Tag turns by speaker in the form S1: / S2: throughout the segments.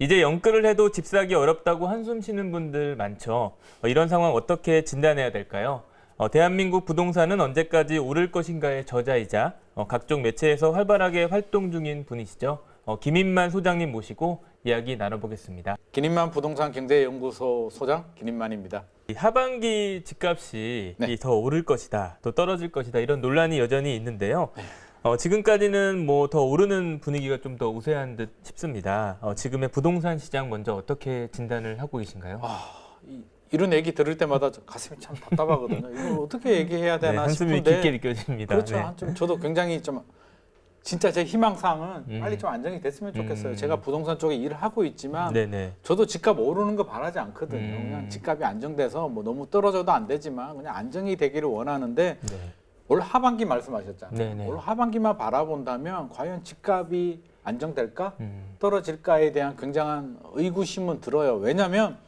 S1: 이제 영끌을 해도 집 사기 어렵다고 한숨 쉬는 분들 많죠. 어, 이런 상황 어떻게 진단해야 될까요? 어, 대한민국 부동산은 언제까지 오를 것인가의 저자이자 어, 각종 매체에서 활발하게 활동 중인 분이시죠. 어, 김인만 소장님 모시고 이야기 나눠보겠습니다.
S2: 기닌만 부동산 경제연구소 소장 기닌만입니다.
S1: 이 하반기 집값이
S2: 네.
S1: 이더 오를 것이다, 또 떨어질 것이다 이런 논란이 여전히 있는데요. 어, 지금까지는 뭐 더 오르는 분위기가 좀 더 우세한 듯 싶습니다. 어, 지금의 부동산 시장 먼저 어떻게 진단을 하고 계신가요?
S2: 이, 이런 얘기 들을 때마다 저 가슴이 참 답답하거든요. 이걸 어떻게 얘기해야
S1: 네,
S2: 되나
S1: 한숨이
S2: 싶은데
S1: 깊게 느껴집니다.
S2: 그렇죠.
S1: 네.
S2: 한좀 저도 굉장히 좀 진짜 제 희망사항은
S1: 음.
S2: 빨리 좀 안정이 됐으면 좋겠어요.
S1: 음.
S2: 제가 부동산 쪽에 일을 하고 있지만
S1: 네네.
S2: 저도 집값 오르는 거 바라지 않거든요.
S1: 음.
S2: 그냥 집값이 안정돼서 뭐 너무 떨어져도 안 되지만 그냥 안정이 되기를 원하는데
S1: 네.
S2: 올 하반기 말씀하셨잖아요.
S1: 네네.
S2: 올 하반기만 바라본다면 과연 집값이 안정될까?
S1: 음.
S2: 떨어질까에 대한 굉장한 의구심은 들어요. 왜냐하면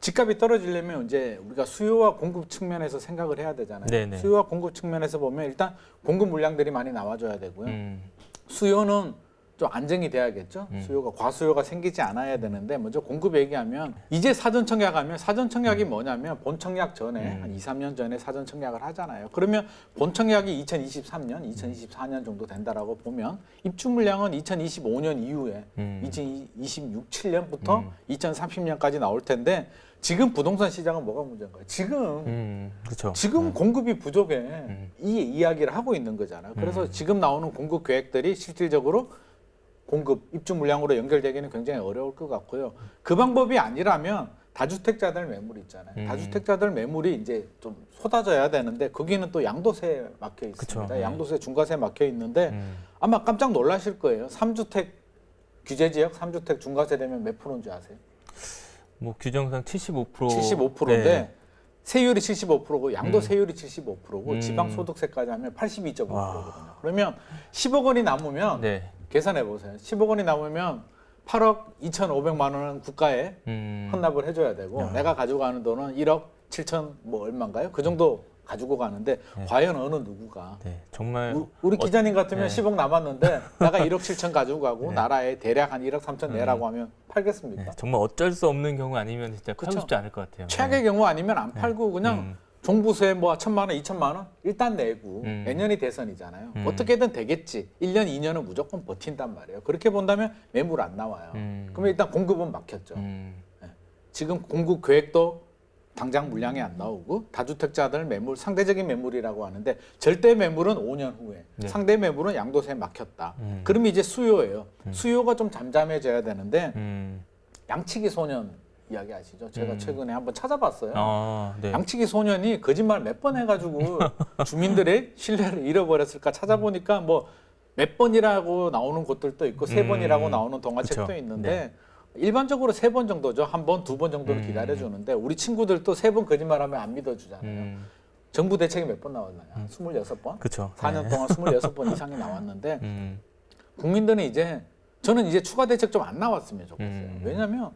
S2: 집값이 떨어지려면 이제 우리가 수요와 공급 측면에서 생각을 해야 되잖아요.
S1: 네네.
S2: 수요와 공급 측면에서 보면 일단 공급 물량들이 많이 나와줘야 되고요.
S1: 음.
S2: 수요는 좀 안정이 돼야겠죠.
S1: 음.
S2: 수요가 과수요가 생기지 않아야 되는데 먼저 공급 얘기하면 이제 사전 청약하면 사전 청약이 뭐냐면 본 청약 전에
S1: 음.
S2: 한 2, 3년 전에 사전 청약을 하잖아요. 그러면 본 청약이 2023년, 2024년 정도 된다라고 보면 입주 물량은 2025년 이후에
S1: 음.
S2: 2026, 7년부터
S1: 음.
S2: 2030년까지 나올 텐데 지금 부동산 시장은 뭐가 문제인가요? 지금
S1: 음. 그렇죠.
S2: 지금 공급이 부족해 이 이야기를 하고 있는 거잖아요. 그래서
S1: 음.
S2: 지금 나오는 공급 계획들이 실질적으로 공급 입주 물량으로 연결되기는 굉장히 어려울 것 같고요. 그 방법이 아니라면 다주택자들 매물 있잖아요.
S1: 음.
S2: 다주택자들 매물이 이제 좀 쏟아져야 되는데 거기는 또 양도세 막혀 있습니다.
S1: 그쵸. 네.
S2: 양도세 중과세 막혀 있는데
S1: 음.
S2: 아마 깜짝 놀라실 거예요. 삼주택 규제 지역 삼주택 중과세 되면 몇 프로인지 아세요?
S1: 뭐 규정상 75%
S2: 75%인데
S1: 네.
S2: 세율이 75%고 양도세율이
S1: 음.
S2: 75%고
S1: 음.
S2: 지방소득세까지 하면 82.5%거든요.
S1: 와.
S2: 그러면 10억 원이 남으면
S1: 네.
S2: 계산해 보세요. 10억 원이 남으면 8억 2,500만 원은 국가에
S1: 음.
S2: 헌납을 해줘야 되고
S1: 야.
S2: 내가 가지고 가는 돈은 1억 7천 뭐 얼마인가요? 그 정도 가지고 가는데
S1: 네.
S2: 과연 어느 누구가
S1: 네. 정말
S2: 우- 우리 기자님 같으면
S1: 네.
S2: 10억 남았는데 내가 1억 7천 가지고 가고
S1: 네.
S2: 나라에 대략 한 1억 3천
S1: 음.
S2: 내라고 하면 팔겠습니까?
S1: 네, 정말 어쩔 수 없는 경우 아니면 진짜
S2: 그쵸.
S1: 하고 싶지 않을 것 같아요.
S2: 최악의 경우 아니면 안 팔고 그냥
S1: 음.
S2: 종부세 뭐 천만 원, 이천만 원 일단 내고
S1: 음.
S2: 내년이 대선이잖아요.
S1: 음.
S2: 어떻게든 되겠지. 1년, 2년은 무조건 버틴단 말이에요. 그렇게 본다면 매물 안 나와요.
S1: 음.
S2: 그러면 일단 공급은 막혔죠.
S1: 음.
S2: 지금 공급 계획도 당장 물량이 안 나오고 다주택자들 매물 상대적인 매물이라고 하는데 절대 매물은 5년 후에
S1: 네.
S2: 상대 매물은 양도세 막혔다.
S1: 음.
S2: 그러면 이제 수요예요.
S1: 음.
S2: 수요가 좀 잠잠해져야 되는데
S1: 음.
S2: 양치기 소년 이야기 아시죠? 제가
S1: 음.
S2: 최근에 한번 찾아봤어요.
S1: 아, 네.
S2: 양치기 소년이 거짓말 몇 번 해가지고 주민들의 신뢰를 잃어버렸을까 찾아보니까 뭐 몇 번이라고 나오는 곳들도 있고 세
S1: 음.
S2: 번이라고 나오는 동화책도
S1: 그쵸.
S2: 있는데 일반적으로 세 번 정도죠 한 번 두 번 정도를
S1: 음.
S2: 기다려주는데 우리 친구들도 세 번 거짓말하면 안 믿어주잖아요
S1: 음.
S2: 정부 대책이 몇 번 나왔나요? 한 26번?
S1: 그렇죠.
S2: 4년 동안 26번 이상이 나왔는데
S1: 음.
S2: 국민들은 이제 저는 이제 추가 대책 좀 안 나왔으면 좋겠어요
S1: 음.
S2: 왜냐하면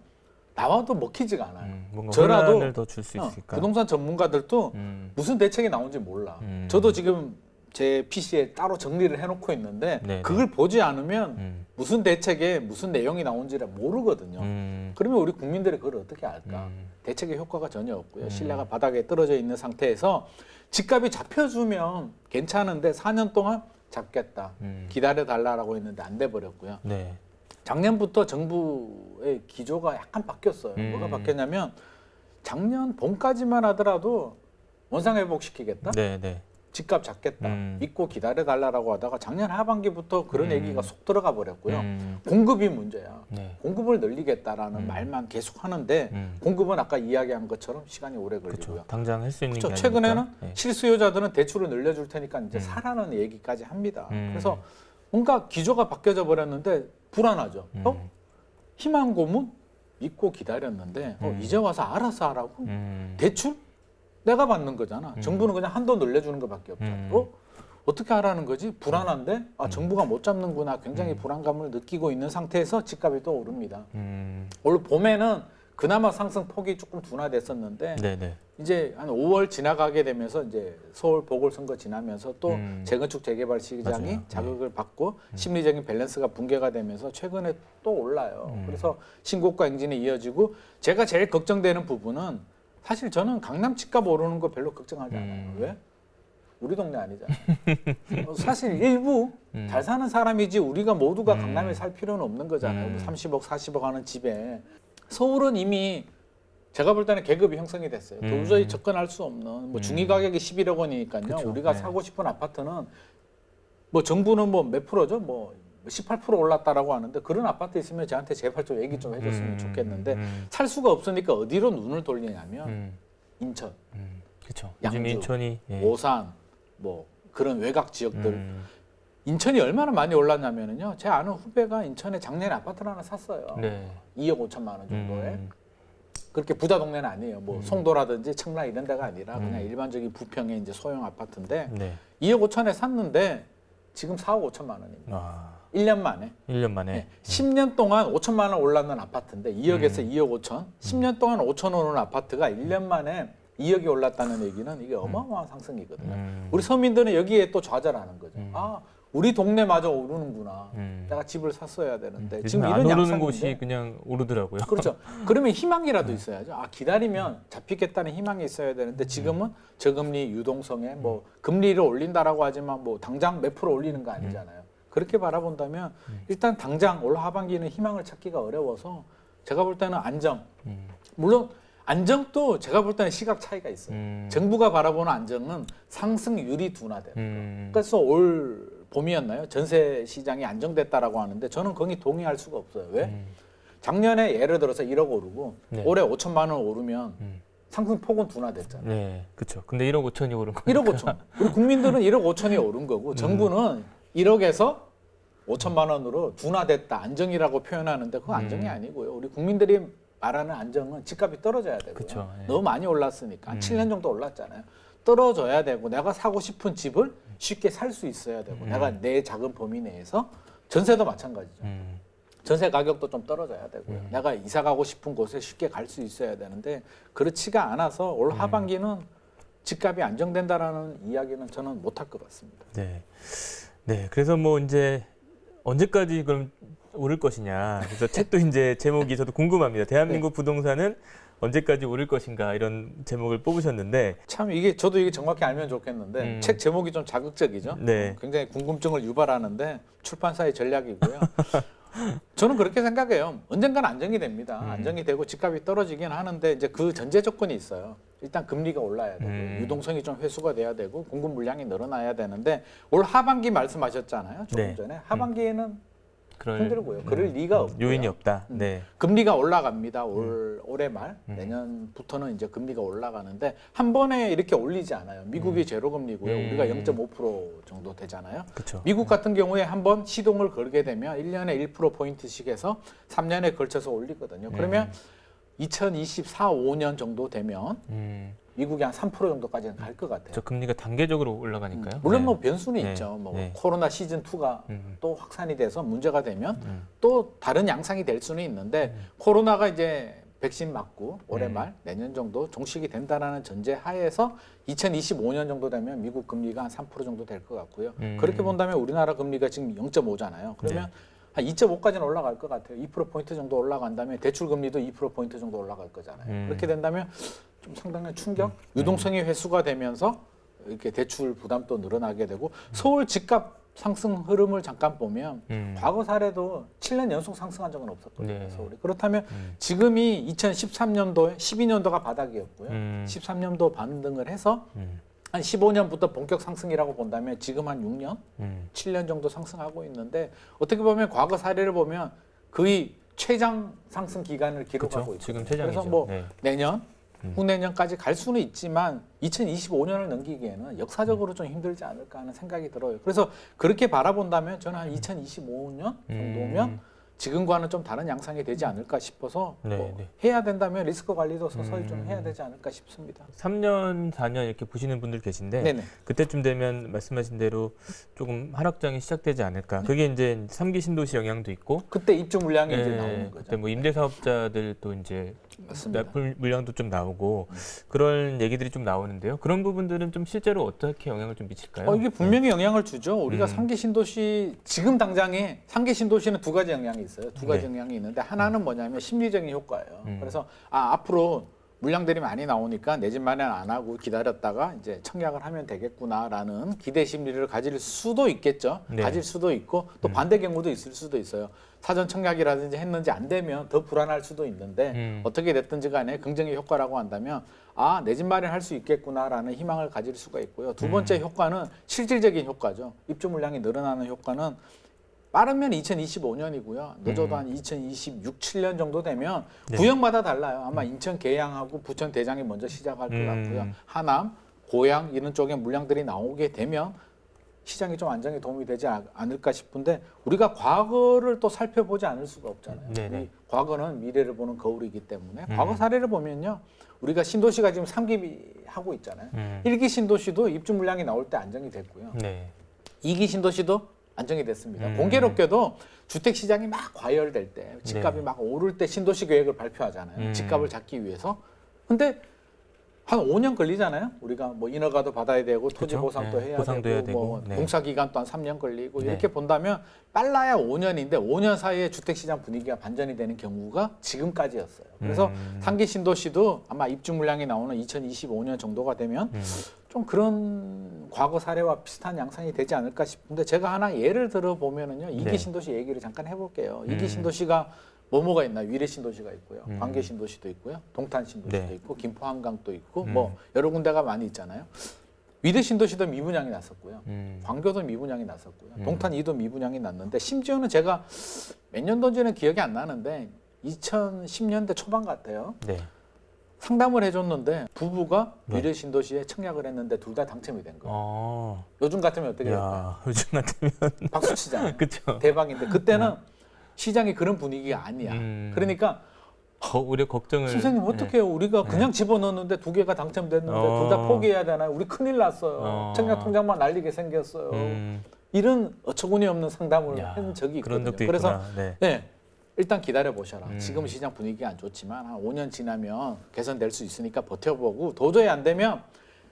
S2: 나와도 먹히지가 않아요
S1: 음. 뭔가
S2: 저라도
S1: 혼란을 더줄 수
S2: 어,
S1: 있을까?
S2: 부동산 전문가들도
S1: 음.
S2: 무슨 대책이 나온지 몰라.
S1: 음.
S2: 저도 지금 제 PC에 따로 정리를 해놓고 있는데
S1: 네네.
S2: 그걸 보지 않으면
S1: 음.
S2: 무슨 대책에 무슨 내용이 나온지를 모르거든요.
S1: 음.
S2: 그러면 우리 국민들이 그걸 어떻게 알까?
S1: 음.
S2: 대책의 효과가 전혀 없고요.
S1: 음.
S2: 신뢰가 바닥에 떨어져 있는 상태에서 집값이 잡혀주면 괜찮은데 4년 동안 잡겠다.
S1: 음.
S2: 기다려 달라라고 했는데 안 돼 버렸고요.
S1: 네.
S2: 작년부터 정부의 기조가 약간 바뀌었어요.
S1: 음.
S2: 뭐가 바뀌었냐면 작년 봄까지만 하더라도 원상 회복시키겠다.
S1: 네, 네.
S2: 집값 잡겠다.
S1: 음.
S2: 믿고 기다려 달라라고 하다가 작년 하반기부터 그런
S1: 음.
S2: 얘기가 속 들어가 버렸고요.
S1: 음.
S2: 공급이 문제야.
S1: 네.
S2: 공급을 늘리겠다라는
S1: 음.
S2: 말만 계속 하는데
S1: 음.
S2: 공급은 아까 이야기한 것처럼 시간이 오래. 걸리고요.
S1: 당장 할 수 있는
S2: 그렇죠.
S1: 게
S2: 최근에는.
S1: 네.
S2: 실수요자들은 대출을 늘려줄 테니까 이제
S1: 음.
S2: 사라는 얘기까지 합니다.
S1: 음.
S2: 그래서 뭔가 기조가 바뀌어져 버렸는데 불안하죠.
S1: 음.
S2: 어? 희망 고문 믿고 기다렸는데 어,
S1: 음.
S2: 이제 와서 알아서 하라고
S1: 음.
S2: 대출 내가 받는 거잖아.
S1: 음.
S2: 정부는 그냥 한도 늘려주는 것밖에.
S1: 음.
S2: 어? 어떻게 하라는 거지? 불안한데 아 정부가 못 잡는구나. 굉장히
S1: 음.
S2: 불안감을 느끼고 있는 상태에서 집값이 또 오릅니다.
S1: 음.
S2: 올 봄에는 그나마 상승 폭이 조금 둔화됐었는데
S1: 네, 네.
S2: 이제 한 5월 지나가게 되면서 이제 서울 보궐선거 지나면서 또
S1: 음.
S2: 재건축 재개발 시장이
S1: 맞아요. 네.
S2: 자극을 받고 심리적인 밸런스가 붕괴가 되면서 최근에 또 올라요.
S1: 음.
S2: 그래서 신고가 행진이 이어지고 제가 제일 걱정되는 부분은 사실 저는 강남 집값 오르는 거 별로 걱정하지 않아요.
S1: 음.
S2: 왜? 우리 동네 아니잖아요. 어, 사실 일부
S1: 음.
S2: 잘 사는 사람이지 우리가 모두가
S1: 음.
S2: 강남에 살 필요는 없는 거잖아요.
S1: 음.
S2: 30억, 40억 하는 집에 서울은 이미 제가 볼 때는 계급이 형성이 됐어요.
S1: 음.
S2: 도저히 접근할 수 없는 뭐 중위 가격이 11억 원이니까요.
S1: 그쵸.
S2: 우리가
S1: 네.
S2: 사고 싶은 아파트는 뭐 정부는 뭐 몇 프로죠? 뭐 18% 올랐다라고 하는데 그런 아파트 있으면 저한테 제발 좀 얘기 좀 해줬으면
S1: 음,
S2: 좋겠는데
S1: 음,
S2: 살 수가 없으니까 어디로 눈을 돌리냐면
S1: 음,
S2: 인천,
S1: 음, 그렇죠.
S2: 양주,
S1: 요즘 인천이 예.
S2: 오산 뭐 그런 외곽 지역들
S1: 음,
S2: 인천이 얼마나 많이 올랐냐면은요. 제 아는 후배가 인천에 작년에 아파트를 하나 샀어요.
S1: 네.
S2: 2억 5천만 원 정도에.
S1: 음,
S2: 그렇게 부자 동네는 아니에요. 뭐
S1: 음.
S2: 송도라든지 청라 이런 데가 아니라 그냥
S1: 음.
S2: 일반적인 부평의 이제 소형 아파트인데
S1: 네.
S2: 2억 5천에 샀는데 지금 4억 5천만 원입니다.
S1: 아,
S2: 1년 만에.
S1: 1년 만에.
S2: 네. 10년 동안 5천만 원 올랐는 아파트인데 2억에서
S1: 음.
S2: 2억 5천. 10년 동안 5천 원 오른 아파트가 1년 만에 2억이 올랐다는 얘기는 이게 어마어마한 상승이거든요.
S1: 음,
S2: 우리 서민들은 여기에 또 좌절하는 거죠.
S1: 음.
S2: 아, 우리 동네마저 오르는구나.
S1: 음.
S2: 내가 집을 샀어야 되는데 지금
S1: 안
S2: 이런
S1: 오르는 곳이 그냥 오르더라고요.
S2: 그렇죠. 그러면 희망이라도 있어야죠. 아 기다리면 잡히겠다는 희망이 있어야 되는데 지금은 저금리 유동성에 뭐 금리를 올린다라고 하지만 뭐 당장 몇 프로 올리는 거 아니잖아요. 그렇게 바라본다면 일단 당장 올 하반기는 희망을 찾기가 어려워서 제가 볼 때는 안정.
S1: 음,
S2: 물론 안정도 제가 볼 때는 시각 차이가 있어요.
S1: 음,
S2: 정부가 바라보는 안정은 상승률이 둔화돼요.
S1: 음,
S2: 그래서 올 봄이었나요? 전세 시장이 안정됐다라고 하는데 저는 거기 동의할 수가 없어요. 왜?
S1: 음,
S2: 작년에 예를 들어서 1억 오르고
S1: 네.
S2: 올해 5천만 원 오르면
S1: 음.
S2: 상승 폭은 둔화됐잖아요.
S1: 네, 그렇죠. 근데 1억 5천이 오른 거.
S2: 1억 5천. 우리 국민들은 1억 5천이 오른 거고
S1: 음.
S2: 정부는 1억에서 5천만 원으로 둔화됐다 안정이라고 표현하는데 그거 안정이
S1: 음.
S2: 아니고요. 우리 국민들이 말하는 안정은 집값이 떨어져야 되고요.
S1: 그쵸, 예.
S2: 너무 많이 올랐으니까 한
S1: 음.
S2: 7년 정도 올랐잖아요. 떨어져야 되고 내가 사고 싶은 집을 쉽게 살 수 있어야 되고
S1: 음.
S2: 내가 내 작은 범위 내에서 전세도 마찬가지죠.
S1: 음,
S2: 전세 가격도 좀 떨어져야 되고요.
S1: 음.
S2: 내가 이사 가고 싶은 곳에 쉽게 갈 수 있어야 되는데 그렇지가 않아서 올
S1: 음.
S2: 하반기는 집값이 안정된다라는 이야기는 저는 못할 것 같습니다.
S1: 네. 네, 그래서 뭐 이제 언제까지 그럼 오를 것이냐. 그래서 책도 이제 제목이 저도 궁금합니다. 대한민국 부동산은 언제까지 오를 것인가 이런 제목을 뽑으셨는데
S2: 참 이게 저도 이게 정확히 알면 좋겠는데
S1: 음.
S2: 책 제목이 좀 자극적이죠.
S1: 네.
S2: 어, 굉장히 궁금증을 유발하는데 출판사의 전략이고요. 저는 그렇게 생각해요. 언젠간 안정이 됩니다.
S1: 음.
S2: 안정이 되고 집값이 떨어지긴 하는데 이제 그 전제 조건이 있어요. 일단 금리가 올라야 되고
S1: 음.
S2: 유동성이 좀 회수가 돼야 되고 공급 물량이 늘어나야 되는데 올 하반기 말씀하셨잖아요. 조금
S1: 네.
S2: 전에 하반기에는
S1: 그럴
S2: 힘들고요. 그럴 리가 없고요.
S1: 요인이 없다.
S2: 음.
S1: 네.
S2: 금리가 올라갑니다. 올 올해 말
S1: 음.
S2: 내년부터는 이제 금리가 올라가는데 한 번에 이렇게 올리지 않아요. 미국이 제로 금리고요.
S1: 음.
S2: 우리가 0.5% 정도 되잖아요.
S1: 그렇죠.
S2: 미국 같은 경우에 한 번 시동을 걸게 되면 1년에 1% 포인트씩 해서 3년에 걸쳐서 올리거든요. 그러면 2024, 5년 정도 되면
S1: 음,
S2: 미국이 한 3% 정도까지는 갈 것 같아요.
S1: 저 금리가 단계적으로 올라가니까요.
S2: 물론
S1: 네.
S2: 뭐 변수는
S1: 네.
S2: 있죠. 뭐
S1: 네.
S2: 코로나 시즌 2가
S1: 음,
S2: 또 확산이 돼서 문제가 되면
S1: 음,
S2: 또 다른 양상이 될 수는 있는데 코로나가 이제 백신 맞고 올해
S1: 음.
S2: 말 내년 정도 종식이 된다라는 전제 하에서 2025년 정도 되면 미국 금리가 한 3% 정도 될 것 같고요.
S1: 음.
S2: 그렇게 본다면 우리나라 금리가 지금 0.5잖아요. 그러면 한 2.5까지는 올라갈 것 같아요. 2% 포인트 정도 올라간다면 대출 금리도 2% 포인트 정도 올라갈 거잖아요.
S1: 음.
S2: 그렇게 된다면 좀 상당한 충격, 유동성이 회수가 되면서 이렇게 대출 부담도 늘어나게 되고 서울 집값 상승 흐름을 잠깐 보면
S1: 음.
S2: 과거 사례도 7년 연속 상승한 적은 없었거든요.
S1: 네.
S2: 서울이. 그렇다면
S1: 음.
S2: 지금이 2013년도에 12년도가 바닥이었고요.
S1: 음.
S2: 13년도 반등을 해서
S1: 음,
S2: 한 15년부터 본격 상승이라고 본다면 지금 한 6년,
S1: 음,
S2: 7년 정도 상승하고 있는데 어떻게 보면 과거 사례를 보면 거의 최장 상승 기간을 기록하고. 있거든요.
S1: 지금 최장이죠.
S2: 그래서 뭐
S1: 네.
S2: 내년
S1: 음.
S2: 후내년까지 갈 수는 있지만 2025년을 넘기기에는 역사적으로 좀 힘들지 않을까 하는 생각이 들어요. 그래서 그렇게 바라본다면 저는 한 2025년 정도면
S1: 음,
S2: 지금과는 좀 다른 양상이 되지 않을까 싶어서
S1: 네,
S2: 뭐
S1: 네.
S2: 해야 된다면 리스크 관리도 서서히 좀
S1: 음.
S2: 해야 되지 않을까 싶습니다.
S1: 3년, 4년 이렇게 보시는 분들 계신데
S2: 네네.
S1: 그때쯤 되면 말씀하신 대로 조금 하락장이 시작되지 않을까.
S2: 네.
S1: 그게 이제 삼기 신도시 영향도 있고
S2: 그때 입주 물량이 이제
S1: 예,
S2: 나오는 거죠.
S1: 그때 뭐 임대 사업자들도 이제
S2: 맞습니다.
S1: 납품 물량도 좀 나오고
S2: 음.
S1: 그런 얘기들이 좀 나오는데요. 그런 부분들은 좀 실제로 어떻게 영향을 좀 미칠까요?
S2: 어, 이게 분명히 영향을 주죠. 우리가
S1: 음.
S2: 상계 신도시 지금 당장에 상계 신도시는 두 가지 영향이 있어요. 두 가지
S1: 네.
S2: 영향이 있는데 하나는 뭐냐면 심리적인 효과예요.
S1: 음.
S2: 그래서 아 앞으로 물량들이 많이 나오니까 내 집 마련 안 하고 기다렸다가 이제 청약을 하면 되겠구나라는 기대 심리를 가질 수도 있겠죠.
S1: 네.
S2: 가질 수도 있고 또 반대 경우도 있을 수도 있어요. 사전 청약이라든지 했는지 안 되면 더 불안할 수도 있는데
S1: 음.
S2: 어떻게 됐든지 간에 긍정의 효과라고 한다면 아 내 집 마련할 수 있겠구나라는 희망을 가질 수가 있고요. 두 번째 효과는 실질적인 효과죠. 입주 물량이 늘어나는 효과는 빠르면 2025년이고요. 늦어도
S1: 음.
S2: 한 2026, 7년 정도 되면
S1: 네.
S2: 구역마다 달라요. 아마 인천 계양하고 부천 대장이 먼저 시작할 것
S1: 음.
S2: 같고요. 하남, 고양 이런 쪽에 물량들이 나오게 되면 시장이 좀 안정에 도움이 되지 않- 않을까 싶은데 우리가 과거를 또 살펴보지 않을 수가 없잖아요.
S1: 네네.
S2: 우리 과거는 미래를 보는 거울이기 때문에
S1: 음.
S2: 과거 사례를 보면요. 우리가 신도시가 지금 삼기 하고 있잖아요.
S1: 음.
S2: 일 1기 신도시도 입주 물량이 나올 때 안정이 됐고요.
S1: 네.
S2: 이 2기 신도시도 안정이 됐습니다.
S1: 음.
S2: 공교롭게도 주택 시장이 막 과열될 때, 집값이
S1: 네.
S2: 막 오를 때 신도시 계획을 발표하잖아요.
S1: 음.
S2: 집값을 잡기 위해서. 근데 한 5년 걸리잖아요. 우리가 뭐 인허가도 받아야 되고 토지
S1: 그쵸?
S2: 보상도
S1: 네,
S2: 해야
S1: 보상도
S2: 되고,
S1: 해야 되고,
S2: 뭐
S1: 네.
S2: 공사 기간 또한 3년 걸리고
S1: 네.
S2: 이렇게 본다면 빨라야 5년인데 5년 사이에 주택 시장 분위기가 반전이 되는 경우가 지금까지였어요. 그래서
S1: 음.
S2: 상계 신도시도 아마 입주 물량이 나오는 2025년 정도가 되면
S1: 음.
S2: 좀 그런 과거 사례와 비슷한 양상이 되지 않을까 싶은데 제가 하나 예를 들어 보면은요 이기
S1: 네.
S2: 신도시 얘기를 잠깐 해 볼게요.
S1: 음.
S2: 이기 신도시가 뭐뭐가 있나 위례 신도시가 있고요,
S1: 음.
S2: 광계 신도시도 있고요, 동탄 신도시도
S1: 네.
S2: 있고 김포 한강도 있고
S1: 음.
S2: 뭐 여러 군데가 많이 있잖아요. 위례 신도시도 미분양이 났었고요.
S1: 음.
S2: 광교도 미분양이 났었고요.
S1: 음.
S2: 동탄 이도 미분양이 났는데 심지어는 제가 몇 년도인지는 기억이 안 나는데 2010년대 초반 같아요.
S1: 네.
S2: 상담을 해줬는데 부부가
S1: 네.
S2: 위례 신도시에 청약을 했는데 둘 다 당첨이 된 거예요.
S1: 어.
S2: 요즘 같으면 어떻게 될까요?
S1: 야, 요즘 같으면
S2: 박수 치잖아요.
S1: 그렇죠.
S2: 대박인데 그때는 시장이 그런 분위기가 아니야.
S1: 음.
S2: 그러니까
S1: 거, 오히려 걱정을
S2: 선생님
S1: 네.
S2: 어떻게 해요? 우리가 그냥 집어넣었는데 두 개가 당첨됐는데
S1: 어.
S2: 둘 다 포기해야 되나요? 우리 큰일 났어요.
S1: 어.
S2: 청약 통장만 날리게 생겼어요.
S1: 음.
S2: 이런 어처구니 없는 상담을
S1: 야,
S2: 한 적이
S1: 그런
S2: 있거든요.
S1: 적도
S2: 그래서
S1: 있구나. 네.
S2: 네. 일단 기다려 보셔라.
S1: 음.
S2: 지금 시장 분위기가 안 좋지만 한 5년 지나면 개선될 수 있으니까 버텨보고 도저히 안 되면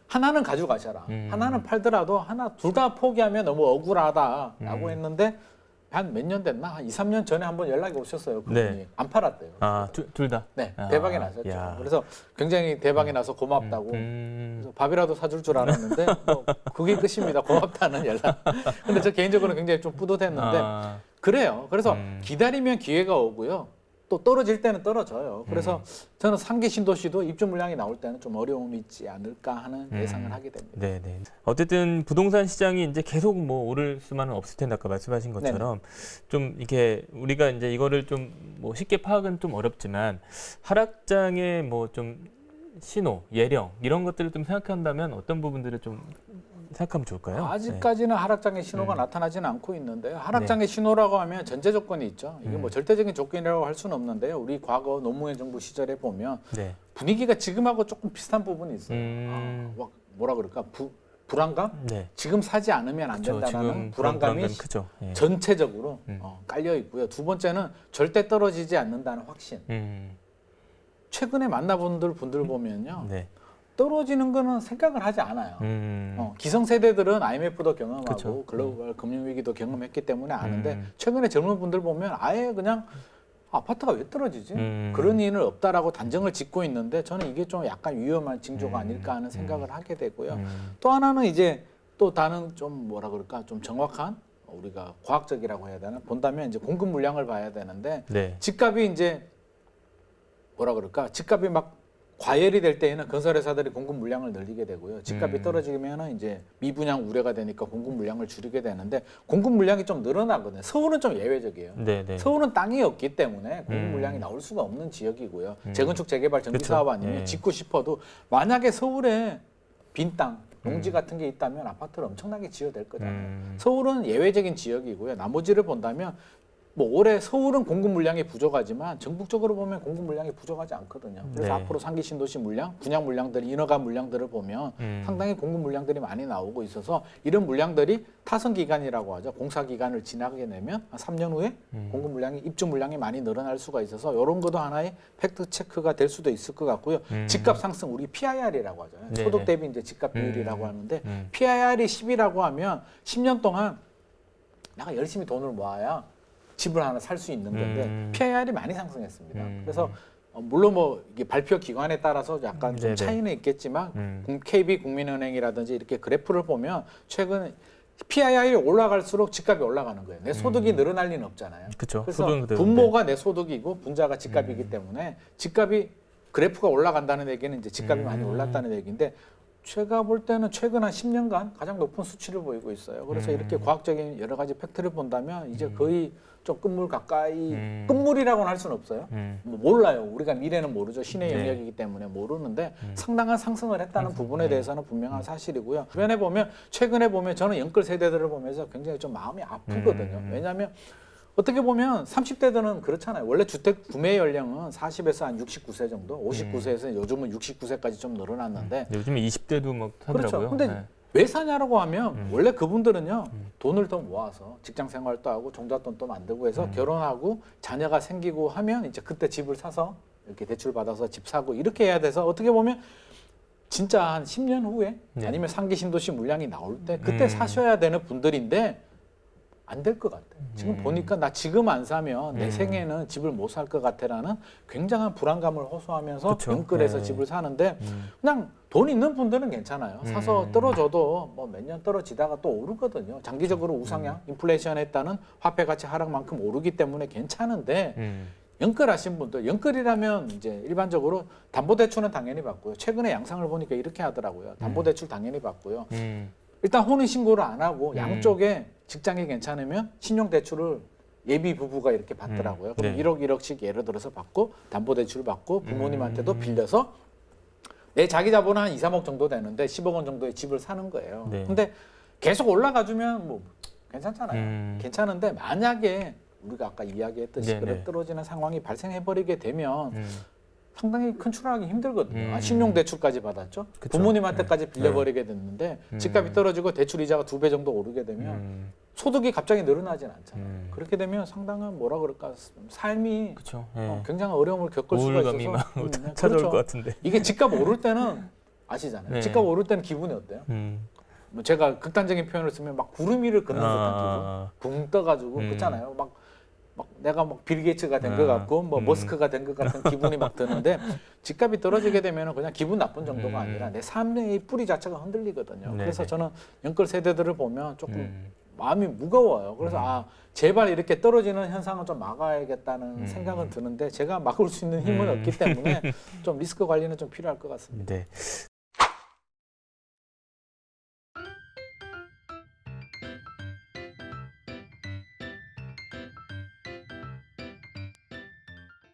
S2: 하나는 가져가셔라.
S1: 음.
S2: 하나는 팔더라도 하나 둘 다 포기하면 너무 억울하다라고
S1: 음.
S2: 했는데 한 몇 년 됐나? 한 2, 3년 전에 한번 연락이 오셨어요. 그분이
S1: 네.
S2: 안 팔았대요.
S1: 아, 둘 다.
S2: 네,
S1: 아,
S2: 대박이 났었죠.
S1: 야.
S2: 그래서 굉장히 대박이 나서 고맙다고
S1: 음.
S2: 그래서 밥이라도 사줄 줄 알았는데 뭐 그게 끝입니다. 고맙다는 연락. 근데 저 개인적으로 굉장히 좀 뿌듯했는데
S1: 아,
S2: 그래요. 그래서
S1: 음.
S2: 기다리면 기회가 오고요. 또 떨어질 때는 떨어져요. 그래서
S1: 음.
S2: 저는 상계 신도시도 입주 물량이 나올 때는 좀 어려움이 있지 않을까 하는
S1: 음.
S2: 예상을 하게 됩니다.
S1: 네, 네. 어쨌든 부동산 시장이 이제 계속 뭐 오를 수만은 없을 텐데 아까 말씀하신 것처럼 좀 이게 우리가 이제 이거를 좀 뭐 쉽게 파악은 좀 어렵지만 하락장의 뭐좀 신호, 예령 이런 것들을 좀 생각한다면 어떤 부분들을 좀 생각하면 좋을까요?
S2: 아직까지는 하락장의 신호가
S1: 음.
S2: 나타나지는 않고 있는데요. 하락장의 신호라고 하면 전제 조건이 있죠. 이게 뭐
S1: 음.
S2: 절대적인 조건이라고 할 수는 없는데요. 우리 과거 노무현 정부 시절에 보면
S1: 네. 네.
S2: 분위기가 지금하고 조금 비슷한 부분이 있어요.
S1: 음.
S2: 아, 막 뭐라 그럴까? 부, 불안감?
S1: 네.
S2: 지금 사지 않으면 안
S1: 그렇죠.
S2: 된다는 불안감이
S1: 불안감은 크죠. 예.
S2: 전체적으로
S1: 음.
S2: 어, 깔려 있고요. 두 번째는 절대 떨어지지 않는다는 확신.
S1: 음.
S2: 최근에 만나본 분들 보면요,
S1: 네.
S2: 떨어지는 거는 생각을 하지 않아요.
S1: 음.
S2: 어, 기성 세대들은 IMF도 경험하고
S1: 그쵸.
S2: 글로벌 금융 위기도 경험했기 때문에 아는데
S1: 음.
S2: 최근에 젊은 분들 보면 아예 그냥 아파트가 왜 떨어지지?
S1: 음.
S2: 그런 일은 없다라고 단정을 짓고 있는데 저는 이게 좀 약간 위험한 징조가
S1: 음.
S2: 아닐까 하는 생각을 하게 되고요.
S1: 음.
S2: 또 하나는 이제 또 다른 좀 뭐라 그럴까 좀 정확한 우리가 과학적이라고 해야 되나 본다면 이제 공급 물량을 봐야 되는데
S1: 네.
S2: 집값이 이제 뭐라 그럴까 집값이 막 과열이 될 때에는 건설회사들이 공급 물량을 늘리게 되고요. 집값이
S1: 음.
S2: 떨어지면은 이제 미분양 우려가 되니까 공급 물량을 줄이게 되는데 공급 물량이 좀 늘어나거든요. 서울은 좀 예외적이에요.
S1: 네, 네.
S2: 서울은 땅이 없기 때문에 공급
S1: 음.
S2: 물량이 나올 수가 없는 지역이고요.
S1: 음.
S2: 재건축 재개발 정비. 사업 아니면
S1: 예.
S2: 짓고 싶어도 만약에 서울에 빈 땅, 농지
S1: 음.
S2: 같은 게 있다면 아파트를 엄청나게 지어야 될 거잖아요.
S1: 음.
S2: 서울은 예외적인 지역이고요. 나머지를 본다면 뭐 올해 서울은 공급 물량이 부족하지만 전국적으로 보면 공급 물량이 부족하지 않거든요. 그래서
S1: 네.
S2: 앞으로 상기 신도시 물량, 분양 물량들, 인허가 물량들을 보면
S1: 음.
S2: 상당히 공급 물량들이 많이 나오고 있어서 이런 물량들이 타선 기간이라고 하죠. 공사 기간을 지나게 되면 한 3년 후에
S1: 음.
S2: 공급 물량이 입주 물량이 많이 늘어날 수가 있어서 이런 것도 하나의 팩트 체크가 될 수도 있을 것 같고요.
S1: 음.
S2: 집값 상승 우리 PIR이라고 하잖아요.
S1: 네네.
S2: 소득 대비 이제 집값 비율이라고
S1: 음.
S2: 하는데
S1: 음.
S2: PIR이 10이라고 하면 10년 동안 내가 열심히 돈을 모아야 집을 하나 살 수 있는 건데
S1: 음.
S2: PIR이 많이 상승했습니다.
S1: 음.
S2: 그래서 어, 물론 뭐 이게 발표 기관에 따라서 약간 좀
S1: 네네.
S2: 차이는 있겠지만
S1: 음.
S2: 국- KB 국민은행이라든지 이렇게 그래프를 보면 최근 PIR이 올라갈수록 집값이 올라가는 거예요. 내 소득이 늘어날 리는 없잖아요.
S1: 그쵸.
S2: 그래서
S1: 소득은.
S2: 분모가 내 소득이고 분자가 집값이기
S1: 음.
S2: 때문에 집값이 그래프가 올라간다는 얘기는 이제 집값이 많이
S1: 음.
S2: 올랐다는 얘기인데 제가 볼 때는 최근 한 10년간 가장 높은 수치를 보이고 있어요. 그래서
S1: 음.
S2: 이렇게 과학적인 여러 가지 팩트를 본다면 이제 거의 좀 끝물 가까이
S1: 음.
S2: 끝물이라고는 할 수는 없어요.
S1: 음.
S2: 뭐 몰라요. 우리가 미래는 모르죠. 신의
S1: 네. 음.
S2: 영역이기 때문에 모르는데 상당한 상승을 했다는 부분에
S1: 네.
S2: 대해서는 분명한 사실이고요. 주변에 보면 최근에 보면 저는 연끌 세대들을 보면서 굉장히 좀 마음이 아프거든요.
S1: 음.
S2: 왜냐하면 어떻게 보면 30대들은 그렇잖아요. 원래 주택 구매 연령은 40에서 한 69세 정도,
S1: 음.
S2: 59세에서 요즘은 69세까지 좀 늘어났는데
S1: 요즘 20대도 막
S2: 그렇죠.
S1: 하더라고요.
S2: 근데
S1: 네.
S2: 왜 사냐라고 하면
S1: 음.
S2: 원래 그분들은요 돈을 더 모아서 직장 생활도 하고 종잣돈도 만들고
S1: 음.
S2: 해서 결혼하고 자녀가 생기고 하면 이제 그때 집을 사서 이렇게 대출 받아서 집 사고 이렇게 해야 돼서 어떻게 보면 진짜 한 10년 후에
S1: 네.
S2: 아니면 상기 신도시 물량이 나올 때 그때
S1: 음.
S2: 사셔야 되는 분들인데 안 될 것 같아. 지금
S1: 음.
S2: 보니까 나 지금 안 사면 내
S1: 음.
S2: 생에는 집을 못 살 것 같아라는 굉장한 불안감을 호소하면서
S1: 그쵸.
S2: 연끌해서
S1: 네.
S2: 집을 사는데
S1: 음.
S2: 그냥 돈 있는 분들은 괜찮아요. 사서
S1: 음.
S2: 떨어져도 뭐 몇 년 떨어지다가 또 오르거든요. 장기적으로 우상향, 인플레이션에 따른 화폐 가치 하락만큼 오르기 때문에 괜찮은데
S1: 음.
S2: 연끌하신 분들, 연끌이라면 이제 일반적으로 담보대출은 당연히 받고요. 최근에 양상을 보니까 이렇게 하더라고요. 담보대출 당연히 받고요.
S1: 음.
S2: 일단 혼인 신고를 안 하고
S1: 음.
S2: 양쪽에 직장이 괜찮으면 신용대출을 예비 부부가 이렇게 받더라고요.
S1: 음.
S2: 그럼
S1: 네.
S2: 1억 1억씩 예를 들어서 받고 담보대출을 받고 부모님한테도
S1: 음.
S2: 빌려서 내 자기 자본은 한 2, 3억 정도 되는데 10억 원 정도의 집을 사는 거예요.
S1: 네.
S2: 근데 계속 올라가 주면 뭐 괜찮잖아요.
S1: 음.
S2: 괜찮은데 만약에 우리가 아까 이야기했듯이
S1: 네네.
S2: 그래 떨어지는 상황이 발생해 버리게 되면
S1: 음.
S2: 상당히 컨트롤하기 힘들거든요.
S1: 음.
S2: 아, 신용대출까지 받았죠.
S1: 그쵸.
S2: 부모님한테까지 빌려버리게 됐는데
S1: 음.
S2: 집값이 떨어지고 대출 이자가 두 배 정도 오르게 되면
S1: 음.
S2: 소득이 갑자기 늘어나진 않잖아요.
S1: 음.
S2: 그렇게 되면 상당한 뭐라 그럴까 삶이. 어,
S1: 예.
S2: 굉장한 어려움을 겪을 수가
S1: 우울감이
S2: 있어서
S1: 막
S2: 음, 네,
S1: 찾아올
S2: 그렇죠.
S1: 것 같은데.
S2: 이게 집값 오를 때는 아시잖아요.
S1: 네.
S2: 집값 오를 때는 기분이 어때요?
S1: 음.
S2: 뭐 제가 극단적인 표현을 쓰면 막 구름 위를 걷는 듯한
S1: 아.
S2: 기분, 붕 떠가지고
S1: 음.
S2: 그렇잖아요. 막, 막 내가 막 빌 게이츠가 된것
S1: 아.
S2: 같고 뭐
S1: 음.
S2: 머스크가 된 것 같은 기분이 막 드는데 집값이 떨어지게 되면 그냥 기분 나쁜 정도가
S1: 음.
S2: 아니라 내 삶의 뿌리 자체가 흔들리거든요.
S1: 네네.
S2: 그래서 저는 연끌 세대들을 보면 조금
S1: 음.
S2: 마음이 무거워요. 그래서
S1: 음.
S2: 아 제발 이렇게 떨어지는 현상을 좀 막아야겠다는
S1: 음.
S2: 생각은 드는데 제가 막을 수 있는 힘은
S1: 음.
S2: 없기 때문에 좀 리스크 관리는 좀 필요할 것 같습니다.
S1: 네.